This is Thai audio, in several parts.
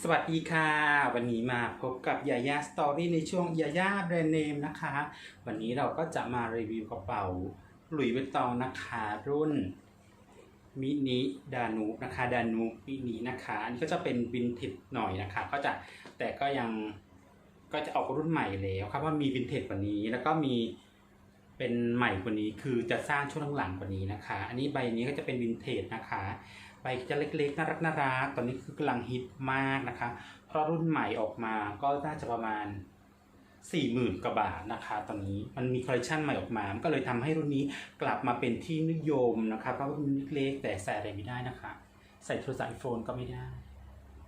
สวัสดีค่ะ วันนี้มาพบกับยาย่าสตอรี่ในช่วงยาย่าแบรนด์เนมนะคะ วันนี้เราก็จะมารีวิวกระเป๋าหลุยส์วิตตองนะคะรุ่นมินิดานูนะคะดานูมินินะคะอันนี้ก็จะเป็นวินเทจหน่อยนะคะ ก็จะแต่ก็ยังก็จะออกรุ่นใหม่แล้วครับว่ามีวินเทจกว่านี้แล้วก็มี เป็นใหม่กว่านี้คือจะสร้างช่วงหลังๆกว่านี้นะคะ อันนี้ใบนี้ก็จะเป็นวินเทจนะคะ ใบจะเล็กๆน่ารักน่ารักตอนนี้คือกำลังฮิตมากนะคะ เพราะรุ่นใหม่ออกมาก็น่าจะประมาณ4 0,000กว่าบาทนะคะ ตอนนี้มันมีคอลเลคชันใหม่ออกมา มันก็เลยทำให้รุ่นนี้กลับมาเป็นที่นิยมนะคะ เพราะว่ามันเล็กๆแต่ใส่อะไรไม่ได้นะคะ ใส่โทรศัพท์ไอโฟนก็ไม่ได้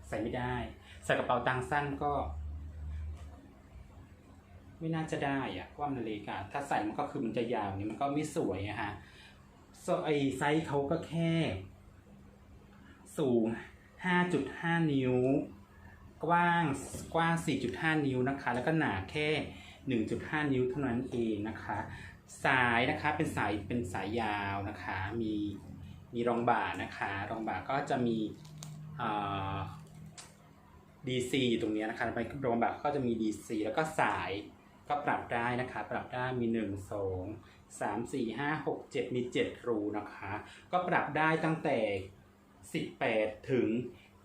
ใส่ไม่ได้ ใส่กระเป๋าตังค์สั้นก็ ไม่น่าจะได้อะเพราะว่ามนเล็กอะถ้าใส่มันก็คือมันจะยาวนี่มันก็ไม่สวยอะฮะโซไอไซส์เขาก็แค่ สูง 5.5 นิ้ว กว้างกว้าง 4.5 นิ้วนะคะ แล้วก็หนาแค่ 1.5 นิ้วเท่านั้นเองนะคะ สายนะคะเป็นสายเป็นสายยาวนะคะ มีมีรองบ่านะคะ รองบ่าก็จะมีอ่า DC อยู่ตรงนี้นะคะไปรองบ่าก็จะมี DC แล้วก็สาย ก็ปรับได้นะคะ ปรับได้มี 1 2 3 4 5 6 7 มี 7 รูนะคะ ก็ปรับได้ตั้งแต่ 18 ถึง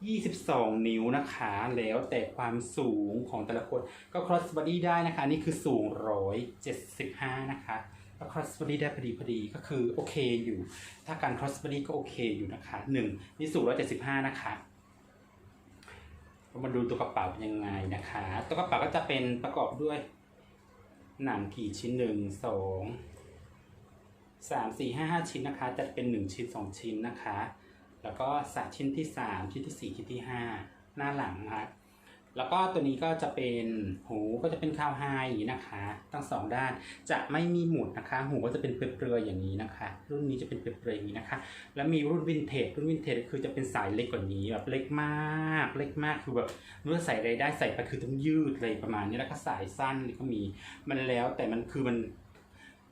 22 นิ้วนะคะ แล้วแต่ความสูงของแต่ละคน ก็ cross body ได้นะคะ นี่คือสูง 175 นะคะก็ cross body ได้พอดีพอดีก็คือโอเคอยู่ ถ้าการ cross body ก็โอเคอยู่นะคะ 1 นี่สูง 175 นะคะมาดูตัวกระเป๋าเป็นยังไงนะคะ ตัวกระเป๋าก็จะเป็นประกอบด้วย หนังกี่ชิ้นหนึ่งสองสามสี่ห้าห้าชิ้นนะคะจัดเป็นหนึ่งชิ้นสองชิ้นนะคะ แล้วก็สาชิ้นที่สามชิ้นที่สี่ชิ้นที่ห้าหน้าหลังนะคะ แล้วก็ตัวนี้ก็จะเป็นหูก็จะเป็นคาวไฮอย่างนี้นะคะ ทั้งสองด้านจะไม่มีหมุดนะคะ หูก็จะเป็นเปลือยๆอย่างนี้นะคะ รุ่นนี้จะเป็นเปลือยๆอย่างนี้นะคะ แล้วมีรุ่นวินเทจรุ่นวินเทจคือจะเป็นสายเล็กกว่านี้แบบเล็กมากเล็กมากคือแบบเมื่อใส่อะไรได้ใส่ไปคือต้องยืดเลยประมาณนี้แล้วก็สายสั้นก็มีมันแล้วแต่มันคือมัน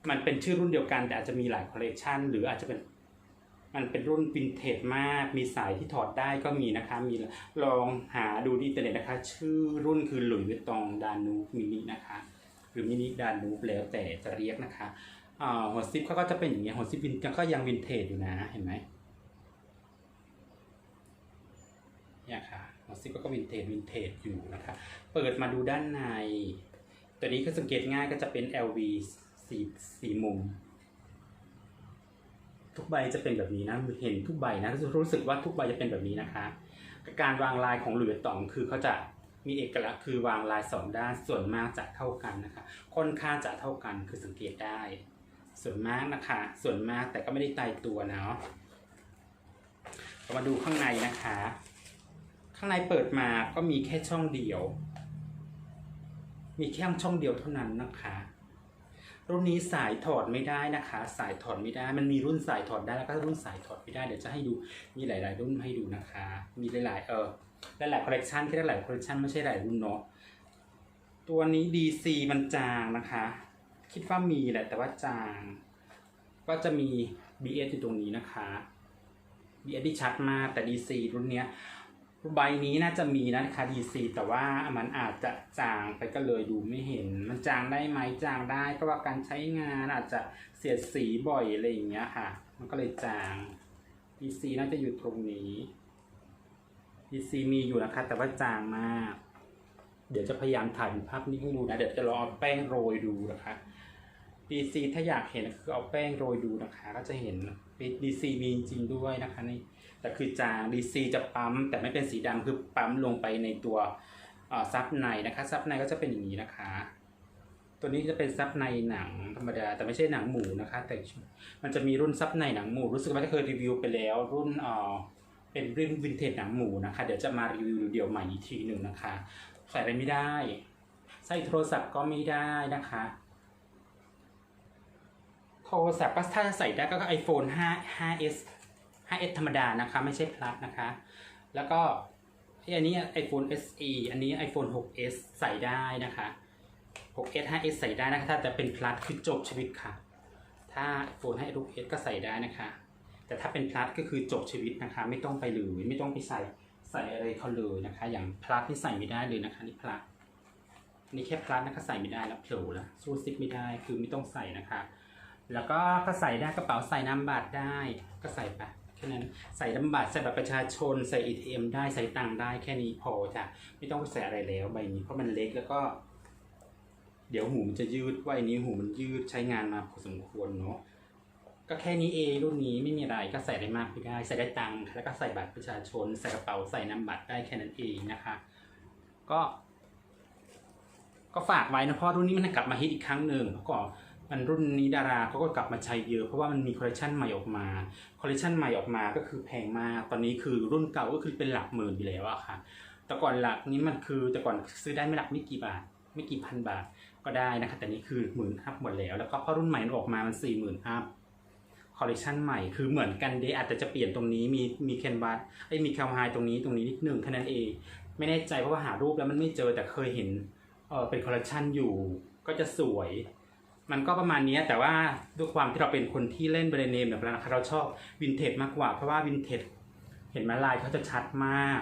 มันเป็นชื่อรุ่นเดียวกันแต่อาจจะมีหลายคอลเลกชันหรืออาจจะเป็น มันเป็นรุ่นวินเทจมาก มีสายที่ถอดได้ก็มีนะคะ มีลองหาดูที่อินเทอร์เน็ตนะคะ ชื่อรุ่นคือหลุยส์วิตตองดานูมินินะคะ หรือมินิดานูแล้วแต่จะเรียกนะคะหัวซิปเขาก็จะเป็นอย่างเงี้ยหัวซิปวินก็ยังวินเทจอยู่นะเห็นไหมเนี่ยค่ะหัวซิปก็วินเทจวินเทจอยู่นะคะ เปิดมาดูด้านใน ตัวนี้ก็สังเกตง่ายก็จะเป็น LV สีสีมุม ทุกใบจะเป็นแบบนี้นะเห็นทุกใบนะรู้สึกว่าทุกใบจะเป็นแบบนี้นะคะการวางลายของหลุยส์วิตตองคือเขาจะมีเอกลักษณ์คือวางลายสองด้านส่วนมากจะเท่ากันนะคะค่อนข้างจะเท่ากันคือสังเกตได้ ส่วนมากนะคะ ส่วนมากแต่ก็ไม่ได้ตายตัวเนาะเรามาดูข้างในนะคะ ข้างในเปิดมาก็มีแค่ช่องเดียว มีแค่ช่องเดียวเท่านั้นนะคะ รุ่นนี้สายถอดไม่ได้นะคะ สายถอดไม่ได้ มันมีรุ่นสายถอดได้แล้วก็รุ่นสายถอดไม่ได้ เดี๋ยวจะให้ดู มีหลาย ๆ รุ่นให้ดูนะคะ มีหลาย ๆ เออหลายๆคอลเลกชันแค่หลายๆคอลเลกชันไม่ใช่หลายรุ่นเนาะ ตัวนี้ DC มันจางนะคะ คิดว่ามีแหละแต่ว่าจาง ก็จะมี BS อยู่ตรงนี้นะคะ BS ที่ชัดมากแต่ DC รุ่นเนี้ย ใบนี้น่าจะมีนะคะ DC แต่ว่ามันอาจจะจางไปก็เลยดูไม่เห็น มันจางได้ไหมจางได้ เพราะว่าการใช้งานอาจจะเสียดสีบ่อยอะไรอย่างเงี้ยค่ะ มันก็เลยจาง DC น่าจะอยู่ตรงนี้ DC มีอยู่นะคะ แต่ว่าจางมาก เดี๋ยวจะพยายามถ่ายภาพนี้ให้ดูนะเดี๋ยวจะลองเอาแป้งโรยดูนะคะ DC ถ้าอยากเห็นคือเอาแป้งโรยดูนะคะ ก็จะเห็น DC มีจริงด้วยนะคะนี่แต่คือจาง DC จะปั๊มแต่ไม่เป็นสีดำคือปั๊มลงไปในตัวซับในนะคะซับในก็จะเป็นอย่างนี้นะคะ ตัวนี้จะเป็นซับในหนังธรรมดาแต่ไม่ใช่หนังหมูนะคะ แต่มันจะมีรุ่นซับในหนังหมู รู้สึกว่าจะเคยรีวิวไปแล้ว รุ่นเอ่อเป็นรุ่นวินเทจหนังหมูนะคะ เดี๋ยวจะมารีวิวเดี๋ยวใหม่อีกทีหนึ่งนะคะ ใส่อะไรไม่ได้ ใส่โทรศัพท์ก็ไม่ได้นะคะ โทรศัพท์ก็ถ้าใส่ได้ก็ iPhone 5 5s 5s ธรรมดานะคะ ไม่ใช่ plus นะคะ แล้วก็อันนี้ iPhone SE อันนี้ iPhone 6s ใส่ได้นะคะ 6s 5s ใส่ได้นะคะ ถ้าจะเป็น plus คือจบชีวิตค่ะ ถ้า iPhone 5 6s ก็ใส่ได้นะคะ แต่ถ้าเป็น plus ก็คือจบชีวิตนะคะ ไม่ต้องไปหรือไม่ต้องไปใส่ใส่อะไรเขาเลยนะคะ อย่างพลัสนี่ใส่ไม่ได้เลยนะคะนี่พลัสนี่แค่พลัสนะคะใส่ไม่ได้แล้วโผล่แล้วสู้ซิปไม่ได้คือไม่ต้องใส่นะคะ แล้วก็ก็ใส่ได้กระเป๋าใส่น้ำบัตรได้ ก็ใส่ไปแค่นั้นใส่น้ำบัตรใส่บัตรประชาชนใส่ ATM ได้ใส่ตังค์ได้แค่นี้พอจ้ะไม่ต้องใส่อะไรแล้วใบนี้เพราะมันเล็กแล้วก็ เดี๋ยวหูมันจะยืดว่าอันนี้หูมันยืดใช้งานมาพอสมควรเนาะก็แค่นี้เองรุ่นนี้ไม่มีอะไรก็ใส่ได้มากไม่ได้ ใส่ได้ตังค์แล้วก็ใส่บัตรประชาชน ใส่กระเป๋าใส่น้ำบัตรได้แค่นั้นเองนะคะ ก็ ก็ฝากไว้นะเพราะรุ่นนี้มันกลับมาฮิตอีกครั้งหนึ่งเพราะก่อน มันรุ่นนี้ดาราเขาก็กลับมาใช้เยอะเพราะว่ามันมีคอลเลคชันใหม่ออกมาคอลเลคชันใหม่ออกมาก็คือแพงมาก ตอนนี้คือรุ่นเก่าก็คือเป็นหลักหมื่นอยู่แล้วอะค่ะ แต่ก่อนหลักนี้มันคือแต่ก่อนซื้อได้ไม่หลักไม่กี่บาท ไม่กี่พันบาทก็ได้นะคะ แต่นี่คือหมื่นอัพหมดแล้ว แล้วก็พอรุ่นใหม่ออกมามันสี่หมื่นอัพคอลเลคชันใหม่คือเหมือนกันเดอาจจะจะเปลี่ยนตรงนี้มีมีแคนวาสไอ้มีแคลไฮตรงนี้ตรงนี้นิดหนึ่งแค่นั้นเองไม่แน่ใจเพราะว่าหารูปแล้วมันไม่เจอแต่เคยเห็นเออเป็นคอลเลคชันอยู่ก็จะสวย มันก็ประมาณนี้แต่ว่าด้วยความที่เราเป็นคนที่เล่นแบรนด์เนมแบบนั้นนะคะเราชอบวินเทจมากกว่า เพราะว่าวินเทจเห็นไหมลายเขาจะชัดมาก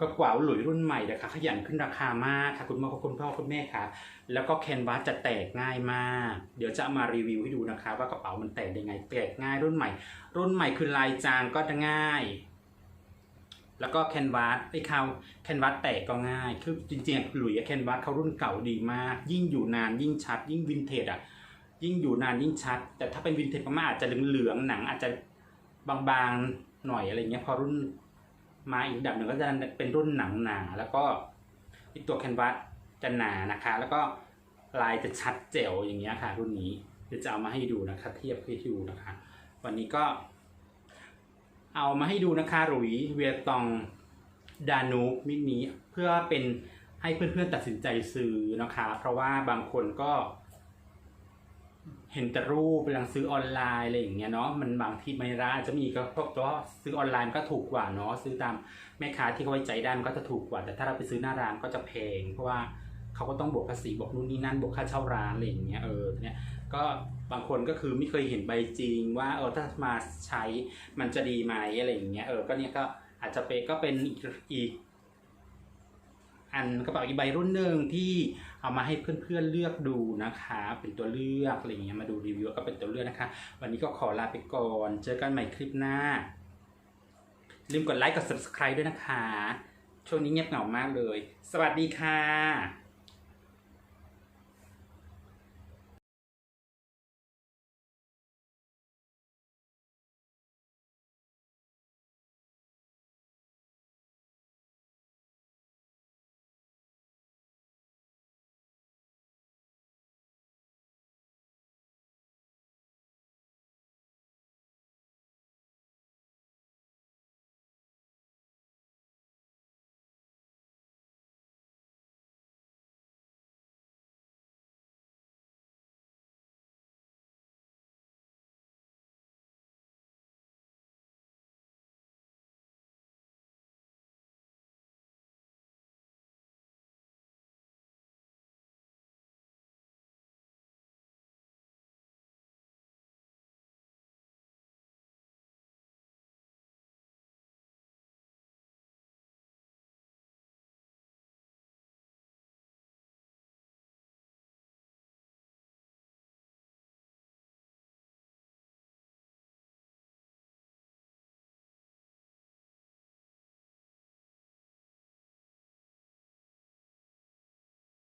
ก็กว่าหลุยรุ่นใหม่นะคะขยันขึ้นราคามากค่ะคุณพ่อคุณพ่อคุณแม่ค่ะ แล้วก็แคนวาสจะแตกง่ายมาก เดี๋ยวจะมารีวิวให้ดูนะคะ ว่ากระเป๋ามันแตกได้ไงแตกง่ายรุ่นใหม่ รุ่นใหม่คือลายจางก็จะง่าย แล้วก็แคนวาสไอ้เขาแคนวาสแตกก็ง่าย คือจริงๆหลุยส์แคนวาสเขารุ่นเก่าดีมาก ยิ่งอยู่นานยิ่งชัด ยิ่งวินเทจอะยิ่งอยู่นานยิ่งชัด แต่ถ้าเป็นวินเทจมากๆอาจจะเหลืองๆหนังอาจจะบางๆหน่อยอะไรเงี้ยพอรุ่นมาอีกดับหนึ่งก็จะเป็นรุ่นหนังหนาแล้วก็อีกตัวแคนวาสจะหนานะคะ แล้วก็ลายจะชัดเจ๋วอย่างเงี้ยค่ะ รุ่นนี้เดี๋ยวจะเอามาให้ดูนะคะ เทียบให้ดูนะคะ วันนี้ก็ เอามาให้ดูนะคะหลุยเวียตองดานูมินิเพื่อเป็นให้เพื่อนๆตัดสินใจซื้อนะคะ เพราะว่าบางคนก็ เห็นแต่รูปกำลังซื้อออนไลน์อะไรอย่างเงี้ยเนาะมันบางทีไม่ร้านจะมีก็เพราะว่าซื้อออนไลน์ก็ถูกกว่าเนาะซื้อตามแม่ค้าที่เขาไว้ใจได้มันก็จะถูกกว่า แต่ถ้าเราไปซื้อหน้าร้านก็จะแพงเพราะว่า เขาก็ต้องบวกภาษีบวกนู่นนี่นั่นบวกค่าเช่าร้านอะไรอย่างเงี้ยเออเนี่ยก็บางคนก็คือไม่เคยเห็นใบจริงว่าเออถ้ามาใช้มันจะดีไหมอะไรอย่างเงี้ยเออก็เนี่ยก็อาจจะเป็นก็เป็นอีกอีกอันกระเป๋าอีกใบรุ่นหนึ่งที่เอามาให้เพื่อนๆเลือกดูนะคะ เป็นตัวเลือกอะไรอย่างเงี้ยมาดูรีวิวก็เป็นตัวเลือกนะคะ วันนี้ก็ขอลาไปก่อน เจอกันใหม่คลิปหน้า ลืมกดไลค์กด subscribe ด้วยนะคะ ช่วงนี้เงียบเหงามากเลย สวัสดีค่ะ